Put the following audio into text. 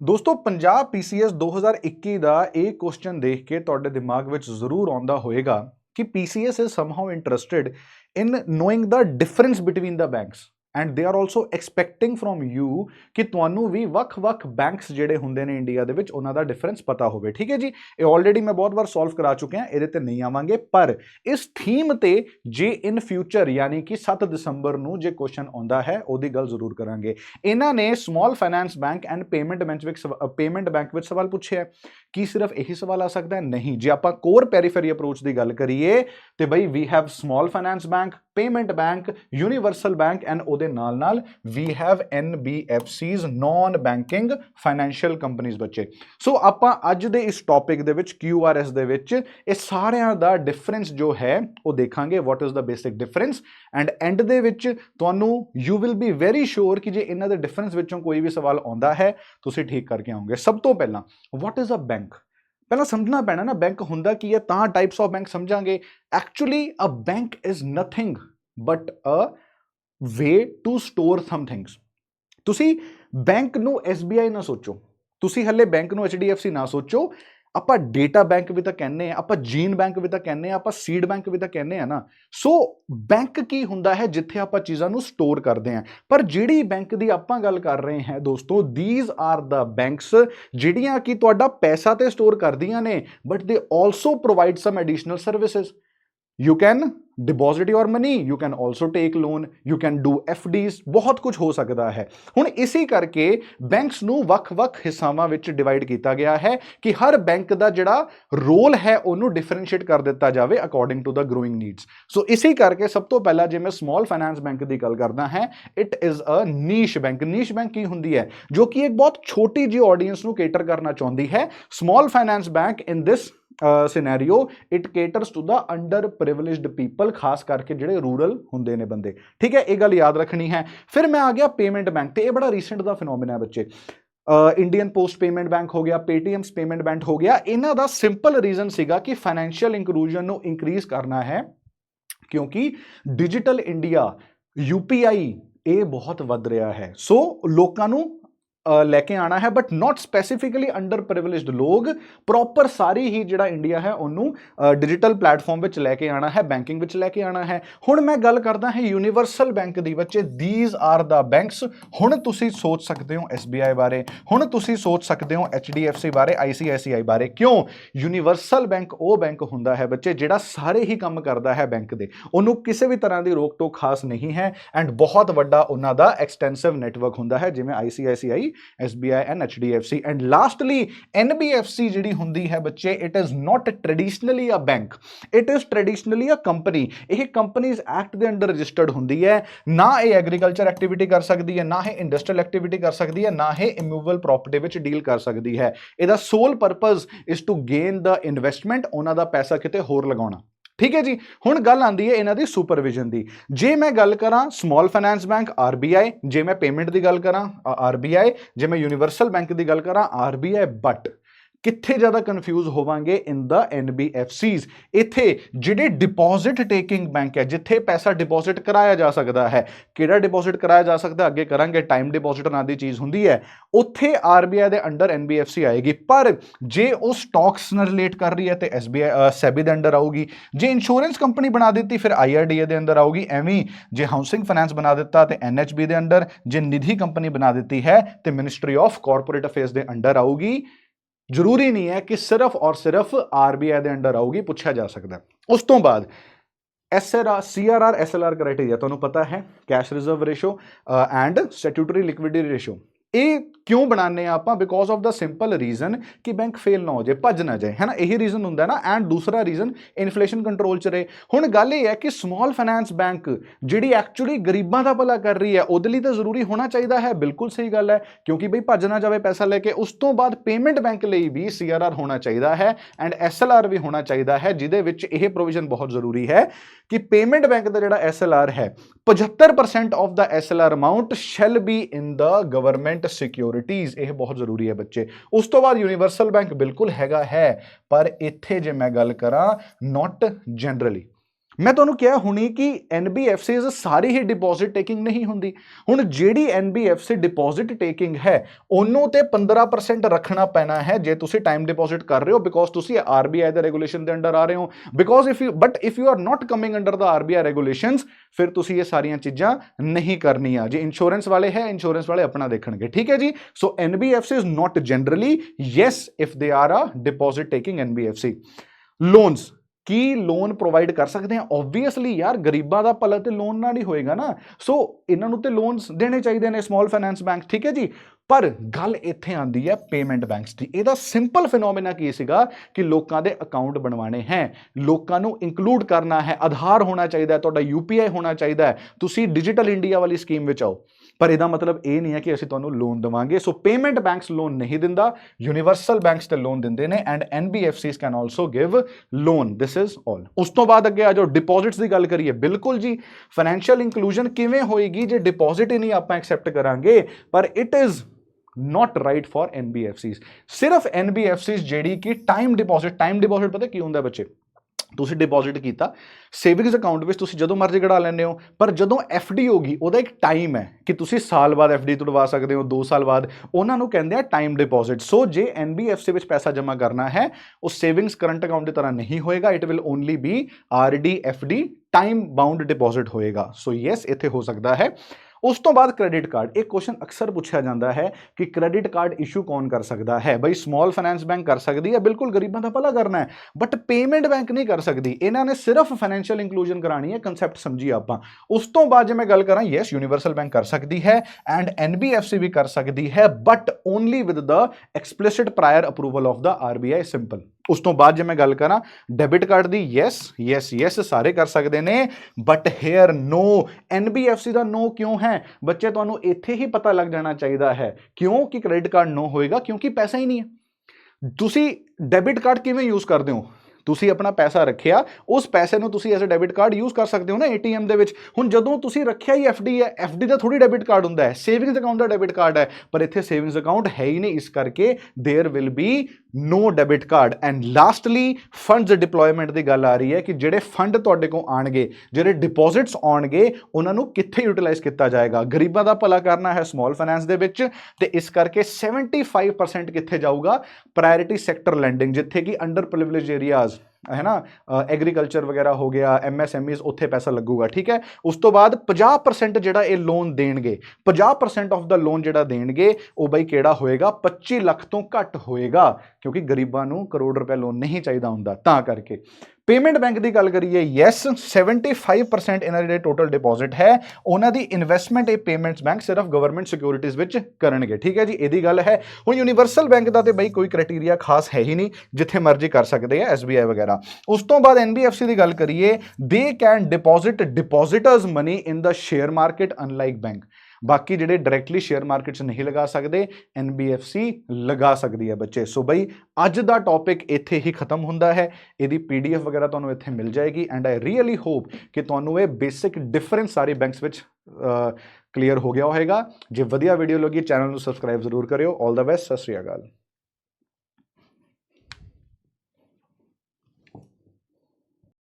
ਦੋਸਤੋ ਪੰਜਾਬ ਪੀਸੀਐਸ 2021 ਦਾ ਇਹ ਕੁਐਸਚਨ ਦੇਖ ਕੇ ਤੁਹਾਡੇ ਦਿਮਾਗ ਵਿੱਚ ਜ਼ਰੂਰ ਆਉਂਦਾ ਹੋਵੇਗਾ ਕਿ PCS is somehow interested in knowing the difference between the banks and they are also expecting from you ਕਿ ਤੁਹਾਨੂੰ ਵੀ ਵੱਖ-ਵੱਖ ਬੈਂਕਸ ਜਿਹੜੇ ਹੁੰਦੇ ਨੇ ਇੰਡੀਆ ਦੇ ਵਿੱਚ ਉਹਨਾਂ ਦਾ ਡਿਫਰੈਂਸ ਪਤਾ ਹੋਵੇ। ਠੀਕ ਹੈ ਜੀ? ਇਹ ਆਲਰੇਡੀ ਮੈਂ ਬਹੁਤ ਵਾਰ ਸੋਲਵ ਕਰਾ ਚੁੱਕਿਆ, ਇਹਦੇ ਤੇ ਨਹੀਂ ਆਵਾਂਗੇ। ਪਰ ਇਸ ਥੀਮ ਤੇ ਜੇ ਇਨ ਫਿਊਚਰ ਯਾਨੀ ਕਿ 7 ਦਸੰਬਰ ਨੂੰ ਜੇ ਕੁਐਸਚਨ ਆਉਂਦਾ ਹੈ, ਉਹਦੀ ਗੱਲ ਜ਼ਰੂਰ ਕਰਾਂਗੇ। ਇਹਨਾਂ ਨੇ small finance bank and payment bank ਵਿੱਚ ਪੇਮੈਂਟ ਬੈਂਕ ਵਿੱਚ ਸਵਾਲ ਪੁੱਛਿਆ ਕੀ ਸਿਰਫ ਇਹੀ ਸਵਾਲ ਆ ਸਕਦਾ ਹੈ? ਨਹੀਂ। ਜੇ ਆਪਾਂ ਕੋਰ ਪੈਰੀਫੇਰੀ ਅਪਰੋਚ ਦੀ ਗੱਲ ਕਰੀਏ, ਤੇ ਬਈ we have small finance bank payment bank universal bank and ਉਹਦੇ ਨਾਲ ਨਾਲ we have NBFCs non banking financial ਕੰਪਨੀਆਂ ਬੱਚੇ। ਸੋ ਆਪਾਂ ਅੱਜ ਦੇ ਇਸ ਟੌਪਿਕ ਦੇ ਵਿੱਚ QRS ਦੇ ਵਿੱਚ ਇਹ ਸਾਰਿਆਂ ਦਾ ਡਿਫਰੈਂਸ ਜੋ ਹੈ, ਉਹ ਦੇਖਾਂਗੇ what is the basic difference and and ਦੇ ਵਿੱਚ ਤੁਹਾਨੂੰ you will be very sure ਕਿ ਜੇ ਇਹਨਾਂ ਦੇ ਡਿਫਰੈਂਸ ਵਿੱਚੋਂ ਕੋਈ ਵੀ ਸਵਾਲ ਆਉਂਦਾ ਹੈ, ਤੁਸੀਂ ਠੀਕ ਕਰਕੇ ਆਉਂਗੇ ਸਭ ਤੋਂ ਪਹਿਲਾਂ ਵਾਟ ਇਜ਼ ਅ ਬੈਂਕ ਪਹਿਲਾਂ ਸਮਝਣਾ ਪੈਣਾ ਨਾ ਬੈਂਕ ਹੁੰਦਾ ਕੀ ਹੈ, ਤਾਂ types of bank ਸਮਝਾਂਗੇ। Actually a bank is nothing but a way to store some things ਤੁਸੀਂ ਬੈਂਕ ਨੂੰ SBI ਨਾ ਸੋਚੋ। ਤੁਸੀਂ ਹੱਲੇ ਬੈਂਕ ਨੂੰ HDFC ਨਾ ਸੋਚੋ। ਆਪਾਂ ਡੇਟਾ ਬੈਂਕ ਵੀ ਤਾਂ ਕਹਿੰਦੇ ਆ ਆਪਾਂ ਜੀਨ ਬੈਂਕ ਵੀ ਤਾਂ ਕਹਿੰਦੇ ਆ ਆਪਾਂ ਸੀਡ ਬੈਂਕ ਵੀ ਤਾਂ ਕਹਿੰਦੇ ਆ ਨਾ। ਸੋ ਬੈਂਕ ਕੀ ਹੁੰਦਾ ਹੈ ਜਿੱਥੇ ਆਪਾਂ ਚੀਜ਼ਾਂ ਨੂੰ ਸਟੋਰ ਕਰਦੇ ਆ ਪਰ ਜਿਹੜੀ ਬੈਂਕ ਦੀ ਆਪਾਂ ਗੱਲ ਕਰ ਰਹੇ ਹਾਂ ਦੋਸਤੋ ਥੀਸ ਆਰ ਦਾ ਬੈਂਕਸ ਜਿਹੜੀਆਂ ਕਿ ਤੁਹਾਡਾ ਪੈਸਾ ਤੇ ਸਟੋਰ ਕਰਦੀਆਂ ਨੇ but they also provide some additional services you can deposit your money you can also take loan you can do these ਬਹੁਤ ਕੁਝ ਹੋ ਸਕਦਾ ਹੈ। ਹੁਣ ਇਸੇ ਕਰਕੇ ਬੈਂਕਸ ਨੂੰ ਵੱਖ-ਵੱਖ ਹਿੱਸਾਵਾਂ ਵਿੱਚ ਡਿਵਾਈਡ ਕੀਤਾ ਗਿਆ ਹੈ ਕਿ ਹਰ ਬੈਂਕ ਦਾ ਜਿਹੜਾ ਰੋਲ ਹੈ, ਉਹਨੂੰ ਡਿਫਰੈਂਸ਼ੀਏਟ ਕਰ ਦਿੱਤਾ ਜਾਵੇ according to the growing needs so ਇਸੇ ਕਰਕੇ ਸਭ ਤੋਂ ਪਹਿਲਾਂ ਜੇ ਮੈਂ ਸਮਾਲ ਫਾਈਨਾਂਸ ਬੈਂਕ ਦੀ ਗੱਲ ਕਰਦਾ ਹਾਂ it is a niche bank niche bank ਕੀ ਹੁੰਦੀ ਹੈ? ਜੋ ਕਿ ਇੱਕ ਬਹੁਤ ਛੋਟੀ ਜਿਹੀ ਆਡੀਅנס ਨੂੰ ਕੇਟਰ ਕਰਨਾ ਚਾਹੁੰਦੀ ਹੈ। Small finance bank in this scenario it caters to the underprivileged people ਖਾਸ ਕਰਕੇ ਜਿਹੜੇ ਰੂਰਲ ਹੁੰਦੇ ਨੇ ਬੰਦੇ। ਠੀਕ ਹੈ, ਇਹ ਗੱਲ ਯਾਦ ਰੱਖਣੀ ਹੈ। ਫਿਰ ਮੈਂ ਆ ਗਿਆ ਪੇਮੈਂਟ ਬੈਂਕ ਤੇ, ਇਹ ਬੜਾ ਰੀਸੈਂਟ ਦਾ ਫੀਨੋਮੀਨਾ ਹੈ ਬੱਚੇ। ਇੰਡੀਅਨ ਪੋਸਟ ਪੇਮੈਂਟ ਬੈਂਕ ਹੋ ਗਿਆ ਪੇਟੀਐਮਸ ਪੇਮੈਂਟ ਬੈਂਕ ਹੋ ਗਿਆ। ਇਹਨਾਂ ਦਾ ਸਿੰਪਲ ਰੀਜ਼ਨ ਸੀਗਾ ਕਿ ਫਾਈਨੈਂਸ਼ੀਅਲ ਇਨਕਲੂਜਨ ਨੂੰ ਇਨਕਰੀਜ਼ ਕਰਨਾ ਹੈ, ਕਿਉਂਕਿ ਡਿਜੀਟਲ ਇੰਡੀਆ ਯੂਪੀਆਈ ਇਹ ਬਹੁਤ ਵੱਧ ਰਿਹਾ ਹੈ। ਸੋ ਲੋਕਾਂ ਨੂੰ ਲੈ ਕੇ ਆਣਾ ਹੈ but not specifically under privileged ਲੋਕ ਪ੍ਰੋਪਰ ਸਾਰੀ ਹੀ ਜਿਹੜਾ ਇੰਡੀਆ ਹੈ, ਉਹਨੂੰ ਡਿਜੀਟਲ ਪਲੇਟਫਾਰਮ ਵਿੱਚ ਲੈ ਕੇ ਆਣਾ ਹੈ ਬੈਂਕਿੰਗ ਵਿੱਚ ਲੈ ਕੇ ਆਣਾ ਹੈ। ਹੁਣ ਮੈਂ ਗੱਲ ਕਰਦਾ ਹਾਂ ਯੂਨੀਵਰਸਲ ਬੈਂਕ ਦੀ ਬੱਚੇ ਥੀਸ ਆਰ ਦਾ ਬੈਂਕਸ ਹੁਣ ਤੁਸੀਂ ਸੋਚ ਸਕਦੇ ਹੋ SBI ਬਾਰੇ, ਹੁਣ ਤੁਸੀਂ ਸੋਚ ਸਕਦੇ ਹੋ HDFC ਬਾਰੇ ICICI ਬਾਰੇ। ਕਿਉਂ? ਯੂਨੀਵਰਸਲ ਬੈਂਕ ਉਹ ਬੈਂਕ ਹੁੰਦਾ ਹੈ ਬੱਚੇ, ਜਿਹੜਾ ਸਾਰੇ ਹੀ ਕੰਮ ਕਰਦਾ ਹੈ ਬੈਂਕ ਦੇ। ਉਹਨੂੰ ਕਿਸੇ ਵੀ ਤਰ੍ਹਾਂ ਦੀ ਰੋਕ ਟੋਕ ਖਾਸ ਨਹੀਂ ਹੈ ਐਂਡ ਬਹੁਤ ਵੱਡਾ ਉਹਨਾਂ ਦਾ ਐਕਸਟੈਂਸਿਵ ਨੈਟਵਰਕ ਹੁੰਦਾ ਹੈ, ਜਿਵੇਂ ICICI SBI and HDFC and lastly NBFC ਜਿਹੜੀ ਹੁੰਦੀ ਹੈ ਬੱਚੇ it is not traditionally a bank it is traditionally a company ਇਹ ਕੰਪਨੀਜ਼ ਐਕਟ ਦੇ ਅੰਡਰ ਰਜਿਸਟਰਡ ਹੁੰਦੀ ਹੈ। ਨਾ ਇਹ ਐਗਰੀਕਲਚਰ ਐਕਟੀਵਿਟੀ ਕਰ ਸਕਦੀ ਹੈ, ਨਾ ਇਹ ਇੰਡਸਟਰੀਅਲ ਐਕਟੀਵਿਟੀ ਕਰ ਸਕਦੀ ਹੈ, ਨਾ ਇਹ ਇਮੂਵਲ ਪ੍ਰਾਪਰਟੀ ਵਿੱਚ ਡੀਲ ਕਰ ਸਕਦੀ ਹੈ। ਇਹਦਾ sole purpose is to gain the investment ਉਹਨਾਂ ਦਾ ਪੈਸਾ ਕਿਤੇ ਹੋਰ ਲਗਾਉਣਾ। ਠੀਕ ਹੈ ਜੀ? ਹੁਣ ਗੱਲ ਆਂਦੀ ਹੈ ਇਹਨਾਂ ਦੀ ਸੁਪਰਵਿਜ਼ਨ ਦੀ। ਜੇ ਮੈਂ ਗੱਲ ਕਰਾਂ ਸਮਾਲ ਫਾਈਨਾਂਸ ਬੈਂਕ ਆਰਬੀਆਈ ਜੇ ਮੈਂ ਪੇਮੈਂਟ ਦੀ ਗੱਲ ਕਰਾਂ ਆਰਬੀਆਈ ਜੇ ਮੈਂ ਯੂਨੀਵਰਸਲ ਬੈਂਕ ਦੀ ਗੱਲ ਕਰਾਂ ਆਰਬੀਆਈ ਬਟ ਕਿੱਥੇ ਜ਼ਿਆਦਾ ਕਨਫਿਊਜ਼ ਹੋਵਾਂਗੇ ਇਨ ਦਾ ਐਨਬੀਐਫਸੀਜ਼ ਇੱਥੇ ਜਿਹੜੇ ਡਿਪੋਜ਼ਿਟ ਟੇਕਿੰਗ ਬੈਂਕ ਹੈ, ਜਿੱਥੇ ਪੈਸਾ ਡਿਪੋਜ਼ਿਟ ਕਰਾਇਆ ਜਾ ਸਕਦਾ ਹੈ, ਕਿਹੜਾ ਡਿਪੋਜ਼ਿਟ ਕਰਾਇਆ ਜਾ ਸਕਦਾ, ਅੱਗੇ ਕਰਾਂਗੇ ਟਾਈਮ ਡਿਪੋਜ਼ਿਟ ਨਾਂ ਦੀ ਚੀਜ਼ ਹੁੰਦੀ ਹੈ, ਉੱਥੇ ਆਰਬੀਆਈ ਦੇ ਅੰਡਰ ਐਨਬੀਐਫਸੀ ਆਏਗੀ, ਪਰ ਜੇ ਉਹ ਸਟਾਕਸ ਨਾਲ ਰਿਲੇਟ ਕਰ ਰਹੀ ਹੈ, ਤੇ ਐਸਬੀਆਈ ਸੈਬੀ ਦੇ ਅੰਡਰ ਆਊਗੀ, ਜੇ ਇੰਸ਼ੋਰੈਂਸ ਕੰਪਨੀ ਬਣਾ ਦਿੱਤੀ, ਫਿਰ ਆਈਆਰਡੀਏ ਦੇ ਅੰਦਰ ਆਊਗੀ, ਐਵੇਂ ਜੇ ਹਾਊਸਿੰਗ ਫਾਈਨਾਂਸ ਬਣਾ ਦਿੱਤਾ, ਤੇ ਐਨਐਚਬੀ ਦੇ ਅੰਡਰ ਜੇ ਨਿਧੀ ਕੰਪਨੀ ਬਣਾ ਦਿੱਤੀ ਹੈ, ਤੇ ਮਿਨਿਸਟਰੀ ਆਫ ਕਾਰਪੋਰੇਟ ਅਫੇਅਰਸ ਦੇ ਅੰਡਰ ਆਊਗੀ ਜ਼ਰੂਰੀ ਨਹੀਂ ਹੈ ਕਿ ਸਿਰਫ ਔਰ ਸਿਰਫ ਆਰਬੀਆਈ ਦੇ ਅੰਡਰ ਆਊਗੀ, ਪੁੱਛਿਆ ਜਾ ਸਕਦਾ ਉਸ ਤੋਂ ਬਾਅਦ ਐਸਆਰਆਰ ਸੀਆਰਆਰ ਐਸਐਲਆਰ ਕ੍ਰਾਈਟੇਰੀਆ ਤੁਹਾਨੂੰ ਪਤਾ ਹੈ cash reserve ratio and statutory liquidity ratio ਇਹ ਕਿਉਂ ਬਣਾਉਂਦੇ ਆ ਆਪਾਂ? Because of the simple reason ਕਿ ਬੈਂਕ ਫੇਲ ਨਾ ਹੋ ਜਾਏ, ਭੱਜ ਨਾ ਜਾਏ। ਹੈ ਨਾ ਇਹੀ ਰੀਜ਼ਨ ਹੁੰਦਾ ਨਾ। ਐਂਡ ਦੂਸਰਾ ਰੀਜ਼ਨ ਇਨਫਲੇਸ਼ਨ ਕੰਟਰੋਲ ਚ ਰਹੇ। ਹੁਣ ਗੱਲ ਇਹ ਹੈ ਕਿ ਸਮਾਲ ਫਾਈਨਾਂਸ ਬੈਂਕ ਜਿਹੜੀ ਐਕਚੁਅਲੀ ਗਰੀਬਾਂ ਦਾ ਭਲਾ ਕਰ ਰਹੀ ਹੈ, ਉਹਦੇ ਲਈ ਤਾਂ ਜ਼ਰੂਰੀ ਹੋਣਾ ਚਾਹੀਦਾ ਹੈ। ਬਿਲਕੁਲ ਸਹੀ ਗੱਲ ਹੈ। ਕਿਉਂਕਿ ਬਈ ਭੱਜ ਨਾ ਜਾਵੇ ਪੈਸਾ ਲੈ ਕੇ, ਉਸ ਤੋਂ ਬਾਅਦ ਪੇਮੈਂਟ ਬੈਂਕ ਲਈ ਵੀ ਸੀਆਰਆਰ ਹੋਣਾ ਚਾਹੀਦਾ ਹੈ ਐਂਡ ਐਸਐਲਆਰ ਵੀ ਹੋਣਾ ਚਾਹੀਦਾ ਹੈ, ਜਿਹਦੇ ਵਿੱਚ ਇਹ ਪ੍ਰੋਵੀਜ਼ਨ ਬਹੁਤ ਜ਼ਰੂਰੀ ਹੈ ਕਿ ਪੇਮੈਂਟ ਬੈਂਕ ਦਾ ਜਿਹੜਾ ਐਸਐਲਆਰ ਹੈ 75% of the SLR amount shall be in the government securities ਇਹ ਬਹੁਤ ਜ਼ਰੂਰੀ ਹੈ ਬੱਚੇ। ਉਸ ਤੋਂ ਬਾਅਦ ਯੂਨੀਵਰਸਲ ਬੈਂਕ ਬਿਲਕੁਲ ਹੈਗਾ ਹੈ, ਪਰ ਇੱਥੇ ਜੇ ਮੈਂ ਗੱਲ ਕਰਾਂ ਨਾਟ ਜਨਰਲੀ ਮੈਂ ਤੁਹਾਨੂੰ ਕਿਹਾ ਹੁਣੀ ਕਿ NBFCs ਸਾਰੀ ਹੀ ਡਿਪੋਜ਼ਿਟ ਟੇਕਿੰਗ ਨਹੀਂ ਹੁੰਦੀ। ਹੁਣ ਜਿਹੜੀ NBFC ਡਿਪੋਜ਼ਿਟ ਟੇਕਿੰਗ ਹੈ, ਉਹਨੂੰ ਤੇ 15% ਰੱਖਣਾ ਪੈਣਾ ਹੈ ਜੇ ਤੁਸੀਂ ਟਾਈਮ ਡਿਪੋਜ਼ਿਟ ਕਰ ਰਹੇ ਹੋ ਬਿਕੋਜ਼ ਤੁਸੀਂ RBI ਦੇ ਰੈਗੂਲੇਸ਼ਨ ਦੇ ਅੰਡਰ ਆ ਰਹੇ ਹੋ। Because if you but if you are not coming under the RBI regulations ਫਿਰ ਤੁਸੀਂ ਇਹ ਸਾਰੀਆਂ ਚੀਜ਼ਾਂ ਨਹੀਂ ਕਰਨੀਆਂ। ਜੇ ਇੰਸ਼ੋਰੈਂਸ ਵਾਲੇ ਹੈ ਇੰਸ਼ੋਰੈਂਸ ਵਾਲੇ ਆਪਣਾ ਦੇਖਣਗੇ। ਠੀਕ ਹੈ ਜੀ? So NBFC is not generally, yes, if they are a deposit taking NBFC loans Ki loan provide ਕਰ ਸਕਦੇ ਆ? ਆਬਵੀਅਸਲੀ ਯਾਰ, ਗਰੀਬਾਂ ਦਾ ਭਲਾ ਤੇ ਲੋਨ ਨਾਲ ਹੀ ਹੋਏਗਾ ਨਾ। ਸੋ ਇਹਨਾਂ ਨੂੰ ਤੇ ਲੋਨਸ ਦੇਣੇ ਚਾਹੀਦੇ ਨੇ ਸਮਾਲ ਫਾਈਨਾਂਸ ਬੈਂਕ ਠੀਕ ਹੈ ਜੀ? ਪਰ ਗੱਲ ਇੱਥੇ ਆਂਦੀ ਹੈ ਪੇਮੈਂਟ ਬੈਂਕਸ ਦੀ। ਇਹਦਾ ਸਿੰਪਲ ਫੀਨੋਮੀਨਾ ਕੀ ਸੀਗਾ ਕਿ ਲੋਕਾਂ ਦੇ ਅਕਾਊਂਟ ਬਣਵਾਣੇ ਹੈ। ਲੋਕਾਂ ਨੂੰ ਇਨਕਲੂਡ ਕਰਨਾ ਹੈ। ਆਧਾਰ ਹੋਣਾ ਚਾਹੀਦਾ ਹੈ। ਤੁਹਾਡਾ ਯੂਪੀਆਈ ਹੋਣਾ ਚਾਹੀਦਾ ਹੈ। ਤੁਸੀਂ ਡਿਜੀਟਲ ਇੰਡੀਆ ਵਾਲੀ ਸਕੀਮ ਵਿੱਚ ਆਓ। ਪਰ ਇਹਦਾ ਮਤਲਬ ਇਹ ਨਹੀਂ ਹੈ ਕਿ ਅਸੀਂ ਤੁਹਾਨੂੰ ਲੋਨ ਦੇਵਾਂਗੇ। ਸੋ ਪੇਮੈਂਟ ਬੈਂਕਸ ਲੋਨ ਨਹੀਂ ਦਿੰਦਾ ਯੂਨੀਵਰਸਲ ਬੈਂਕਸ ਤੇ ਲੋਨ ਦਿੰਦੇ ਨੇ and NBFCs can also give loan this is all ਉਸ ਤੋਂ ਬਾਅਦ ਅੱਗੇ ਆ ਜਾਓ ਡਿਪੋਜ਼ਿਟਸ ਦੀ ਗੱਲ ਕਰੀਏ। ਬਿਲਕੁਲ ਜੀ ਫਾਈਨੈਂਸ਼ੀਅਲ ਇਨਕਲੂਜਨ ਕਿਵੇਂ ਹੋਏਗੀ ਜੇ ਡਿਪੋਜ਼ਿਟ ਹੀ ਨਹੀਂ ਆਪਾਂ ਐਕਸੈਪਟ ਕਰਾਂਗੇ? ਪਰ it is not right for NBFCs ਸਿਰਫ NBFCs ਜਿਹੜੀ ਕਿ ਟਾਈਮ ਡਿਪੋਜ਼ਿਟ ਟਾਈਮ ਡਿਪੋਜ਼ਿਟ ਪਤਾ ਕੀ ਹੁੰਦਾ ਬੱਚੇ? ਤੁਸੀਂ ਡਿਪੋਜ਼ਿਟ ਕੀਤਾ ਸੇਵਿੰਗਸ ਅਕਾਊਂਟ ਵਿੱਚ ਤੁਸੀਂ ਜਦੋਂ ਮਰਜ਼ੀ ਕਢਾ ਲੈਂਦੇ ਹੋ, ਪਰ ਜਦੋਂ ਡੀ ਹੋਗੀ ਉਹਦਾ ਇੱਕ ਟਾਈਮ ਹੈ ਕਿ ਤੁਸੀਂ ਸਾਲ ਬਾਅਦ ਡੀ ਤੁੜਵਾ ਸਕਦੇ ਹੋ 2 ਸਾਲ ਬਾਅਦ, ਉਹਨਾਂ ਨੂੰ ਕਹਿੰਦੇ ਆ ਟਾਈਮ ਡਿਪੋਜ਼ਿਟ ਸੋ ਜੇ NBFC ਵਿੱਚ ਪੈਸਾ ਜਮ੍ਹਾਂ ਕਰਨਾ ਹੈ, ਉਹ ਸੇਵਿੰਗਸ ਕਰੰਟ ਅਕਾਊਂਟ ਦੀ ਤਰ੍ਹਾਂ ਨਹੀਂ ਹੋਏਗਾ it will only be RD the time bound deposit ਹੋਏਗਾ। ਸੋ ਯੈਸ ਇੱਥੇ ਹੋ ਸਕਦਾ ਹੈ। ਉਸ ਤੋਂ ਬਾਅਦ ਕ੍ਰੈਡਿਟ ਕਾਰਡ ਇਹ ਕੁਐਸਚਨ ਅਕਸਰ ਪੁੱਛਿਆ ਜਾਂਦਾ ਹੈ ਕਿ ਕ੍ਰੈਡਿਟ ਕਾਰਡ ਇਸ਼ੂ ਕੌਣ ਕਰ ਸਕਦਾ ਹੈ? ਬਈ ਸਮਾਲ ਫਾਈਨੈਂਸ ਬੈਂਕ ਕਰ ਸਕਦੀ ਹੈ? ਬਿਲਕੁਲ ਗਰੀਬਾਂ ਦਾ ਭਲਾ ਕਰਨਾ ਹੈ। ਬਟ ਪੇਮੈਂਟ ਬੈਂਕ ਨਹੀਂ ਕਰ ਸਕਦੀ। ਇਹਨਾਂ ਨੇ ਸਿਰਫ ਫਾਈਨੈਂਸ਼ੀਅਲ ਇਨਕਲੂਜਨ ਕਰਾਣੀ ਹੈ ਕਨਸੈਪਟ ਸਮਝੀ ਆਪਾਂ। ਉਸ ਤੋਂ ਬਾਅਦ ਜੇ ਮੈਂ ਗੱਲ ਕਰਾਂ ਯੈਸ ਯੂਨੀਵਰਸਲ ਬੈਂਕ ਕਰ ਸਕਦੀ ਹੈ ਐਂਡ ਐਨਬੀਐਫਸੀ ਵੀ ਕਰ ਸਕਦੀ ਹੈ but only with the explicit prior approval of the RBI simple ਉਸ ਤੋਂ ਬਾਅਦ ਜੇ ਮੈਂ ਗੱਲ ਕਰਾਂ ਡੈਬਿਟ ਕਾਰਡ ਦੀ ਯੈਸ ਯੈਸ ਯੈਸ ਸਾਰੇ ਕਰ ਸਕਦੇ ਨੇ ਬਟ ਹੇਅਰ ਨੋ NBFC ਦਾ ਨੋ ਕਿਉਂ ਹੈ? ਬੱਚੇ, ਤੁਹਾਨੂੰ ਇੱਥੇ ਹੀ ਪਤਾ ਲੱਗ ਜਾਣਾ ਚਾਹੀਦਾ ਹੈ, ਕਿਉਂ ਕਿ ਕ੍ਰੈਡਿਟ ਕਾਰਡ ਨੋ ਹੋਏਗਾ? ਕਿਉਂਕਿ ਪੈਸਾ ਹੀ ਨਹੀਂ ਹੈ। ਤੁਸੀਂ ਡੈਬਿਟ ਕਾਰਡ ਕਿਵੇਂ ਯੂਜ਼ ਕਰਦੇ ਹੋ? ਤੁਸੀਂ ਆਪਣਾ ਪੈਸਾ ਰੱਖਿਆ ਉਸ ਪੈਸੇ ਨੂੰ ਤੁਸੀਂ as a debit card use ਕਰ ਸਕਦੇ ਹੋ ਨਾ ATM ਦੇ ਵਿੱਚ ਹੁਣ ਜਦੋਂ ਤੁਸੀਂ ਰੱਖਿਆ ਹੀ FD ਹੈ FD ਦਾ ਥੋੜੀ ਡੈਬਿਟ ਕਾਰਡ ਹੁੰਦਾ ਹੈ ਸੇਵਿੰਗਸ ਅਕਾਊਂਟ ਦਾ ਡੈਬਿਟ ਕਾਰਡ ਹੈ ਪਰ ਇੱਥੇ ਸੇਵਿੰਗਸ ਅਕਾਊਂਟ ਹੈ ਹੀ ਨਹੀਂ ਇਸ ਕਰਕੇ there will be no debit card and lastly funds deployment ਦੀ ਗੱਲ ਆ ਰਹੀ ਹੈ ਕਿ ਜਿਹੜੇ ਫੰਡ ਤੁਹਾਡੇ ਕੋਲ ਆਣਗੇ ਜਿਹੜੇ ਡਿਪੋਜ਼ਿਟਸ ਆਉਣਗੇ ਉਹਨਾਂ ਨੂੰ ਕਿੱਥੇ ਯੂਟਿਲਾਈਜ਼ ਕੀਤਾ ਜਾਏਗਾ ਗਰੀਬਾਂ ਦਾ ਭਲਾ ਕਰਨਾ ਹੈ ਸਮਾਲ ਫਾਈਨਾਂਸ ਦੇ ਵਿੱਚ ਤੇ ਇਸ ਕਰਕੇ 75% ਕਿੱਥੇ ਜਾਊਗਾ ਪ੍ਰਾਇੋਰਟੀ ਸੈਕਟਰ ਲੈਂਡਿੰਗ ਜਿੱਥੇ ਕਿ ਅੰਡਰ ਪ੍ਰਿਵਿਲੇਜ ਏਰੀਆਜ਼ ਹੈ ਨਾ? ਐਗਰੀਕਲਚਰ ਵਗੈਰਾ ਹੋ ਗਿਆ ਐਮਐਸਐਮਈਜ਼ ਉੱਥੇ ਪੈਸਾ ਲੱਗੂਗਾ, ਠੀਕ ਹੈ? ਉਸ ਤੋਂ ਬਾਅਦ 50% ਜਿਹੜਾ ਇਹ ਲੋਨ ਦੇਣਗੇ 50% ਆਫ ਦਾ ਲੋਨ ਜਿਹੜਾ ਦੇਣਗੇ, ਉਹ ਬਈ ਕਿਹੜਾ ਹੋਏਗਾ? 25 ਲੱਖ ਤੋਂ ਘੱਟ ਹੋਏਗਾ, ਕਿਉਂਕਿ ਗਰੀਬਾਂ ਨੂੰ ਕਰੋੜ ਰੁਪਏ ਲੋਨ ਨਹੀਂ ਚਾਹੀਦਾ ਹੁੰਦਾ, ਤਾਂ ਕਰਕੇ। ਪੇਮੈਂਟ ਬੈਂਕ ਦੀ ਗੱਲ ਕਰੀਏ ਯੈਸ 75% ਇਹਨਾਂ ਦੇ ਟੋਟਲ ਡਿਪੋਜ਼ਿਟ ਹੈ, ਉਹਨਾਂ ਦੀ ਇਨਵੈਸਟਮੈਂਟ ਇਹ ਪੇਮੈਂਟਸ ਬੈਂਕ ਸਿਰਫ ਗਵਰਨਮੈਂਟ ਸਿਕਿਉਰਿਟੀਜ਼ ਵਿੱਚ ਕਰਨਗੇ। ਠੀਕ ਹੈ ਜੀ, ਇਹਦੀ ਗੱਲ ਹੈ। ਹੁਣ ਯੂਨੀਵਰਸਲ ਬੈਂਕ ਦਾ ਤੇ ਬਈ ਕੋਈ ਕ੍ਰਾਈਟੇਰੀਆ ਖਾਸ ਹੈ ਹੀ ਨਹੀਂ, ਜਿੱਥੇ ਮਰਜ਼ੀ ਕਰ ਸਕਦੇ ਆ SBI ਵਗੈਰਾ। ਉਸ ਤੋਂ ਬਾਅਦ NBFC ਦੀ ਗੱਲ ਕਰੀਏ they can deposit depositors money in the share market unlike bank ਬਾਕੀ ਜਿਹੜੇ ਡਾਇਰੈਕਟਲੀ ਸ਼ੇਅਰ ਮਾਰਕੀਟ 'ਚ ਨਹੀਂ ਲਗਾ ਸਕਦੇ NBFC ਲਗਾ ਸਕਦੀ ਹੈ ਬੱਚੇ। ਸੋ ਬਈ, ਅੱਜ ਦਾ ਟੌਪਿਕ ਇੱਥੇ ਹੀ ਖਤਮ ਹੁੰਦਾ ਹੈ। ਇਹਦੀ PDF ਵਗੈਰਾ ਤੁਹਾਨੂੰ ਇੱਥੇ ਮਿਲ ਜਾਏਗੀ ਐਂਡ ਆਈ ਰੀਅਲੀ ਹੋਪ ਕਿ ਤੁਹਾਨੂੰ ਇਹ ਬੇਸਿਕ ਡਿਫਰੈਂਸ ਸਾਰੇ ਬੈਂਕਸ ਵਿੱਚ ਕਲੀਅਰ ਹੋ ਗਿਆ ਹੋਵੇਗਾ ਜੇ ਵਧੀਆ ਵੀਡੀਓ ਲੱਗੀ ਚੈਨਲ ਨੂੰ ਸਬਸਕ੍ਰਾਈਬ ਜ਼ਰੂਰ ਕਰਿਓ। 올 ਦਾ ਬੈਸਟ ਸਤਿ ਸ਼੍ਰੀ ਅਕਾਲ।